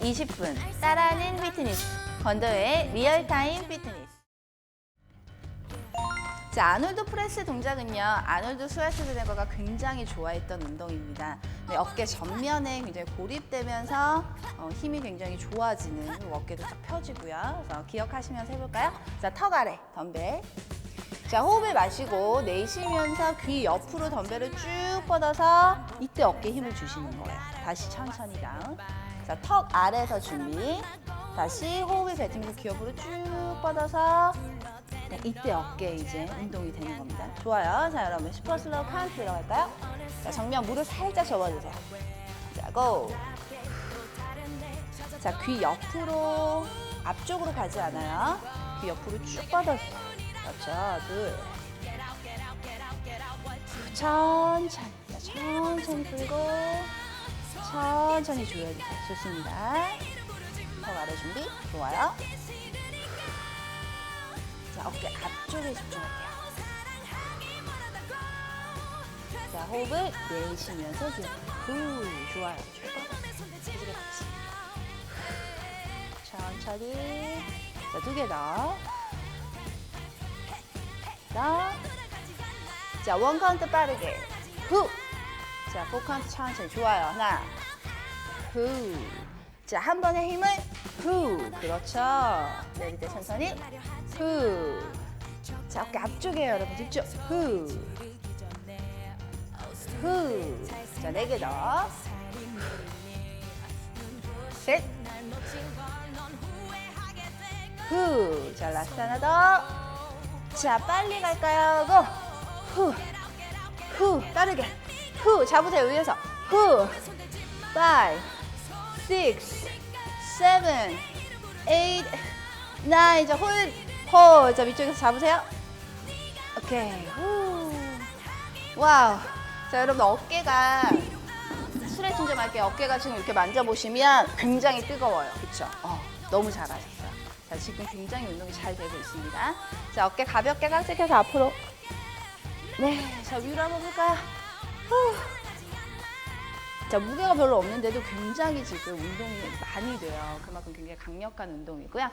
20분 따라하는 피트니스 건더의 리얼타임 피트니스 자, 아놀드 프레스 동작은요, 아놀드 스와스드네거가 굉장히 좋아했던 운동입니다. 네, 어깨 전면에 굉장히 고립되면서 어, 힘이 굉장히 좋아지는 그리고 어깨도 쫙 펴지고요. 그래서 기억하시면서 해볼까요? 자, 턱 아래 덤벨. 자, 호흡을 마시고 내쉬면서 귀 옆으로 덤벨을 쭉 뻗어서 이때 어깨 힘을 주시는 거예요. 다시 천천히 다운. 자, 턱 아래에서 준비. 다시 뱉으면서 귀 옆으로 쭉 뻗어서 네, 이때 어깨 이제 운동이 되는 겁니다. 좋아요. 자, 여러분 슈퍼 슬로우 카운트 들어갈까요? 자, 정면 무릎 살짝 접어주세요. 자, 고! 자, 귀 옆으로 앞쪽으로 가지 않아요. 귀 옆으로 쭉 뻗어주세요. 그렇죠. 둘. 천천히. 자, 천천히 풀고 천천히 조여주세요. 좋습니다. 턱 아래 준비. 좋아요. 자, 어깨 앞쪽에 집중할게요. 자, 호흡을 내쉬면서 쭉. 후, 좋아요. 이게 같이. 천천히. 자, 두 개 더. 더. 자, 원 카운트 빠르게. 후. 자, 포 카운트 천천히. 좋아요. 하나. 후. 자, 한 번에 힘을 후. 그렇죠. 내릴 때 천천히. 후. 자, 어깨 앞쪽에 여러분 집중. 후. 후. 자, 네 개 더. 셋. 후. 자, 라스트 하나 더. 자, 빨리 갈까요? 고. 후. 후. 빠르게. 후. 잡으세요. 위에서. 후. 5, 6, 7, 8, 9. 자, 홀. 홀. 자, 위쪽에서 잡으세요. 오케이. 후. 와우. 자, 여러분 어깨가 스트레칭 좀 할게요. 어깨가 지금 이렇게 만져보시면 굉장히 뜨거워요. 그쵸? 어, 너무 잘하셨어요. 자, 지금 굉장히 운동이 잘 되고 있습니다. 자, 어깨 가볍게 깍지켜서 앞으로. 네, 자, 위로 한번 볼까요? 후. 자, 무게가 별로 없는데도 굉장히 지금 운동이 많이 돼요. 그만큼 굉장히 강력한 운동이고요.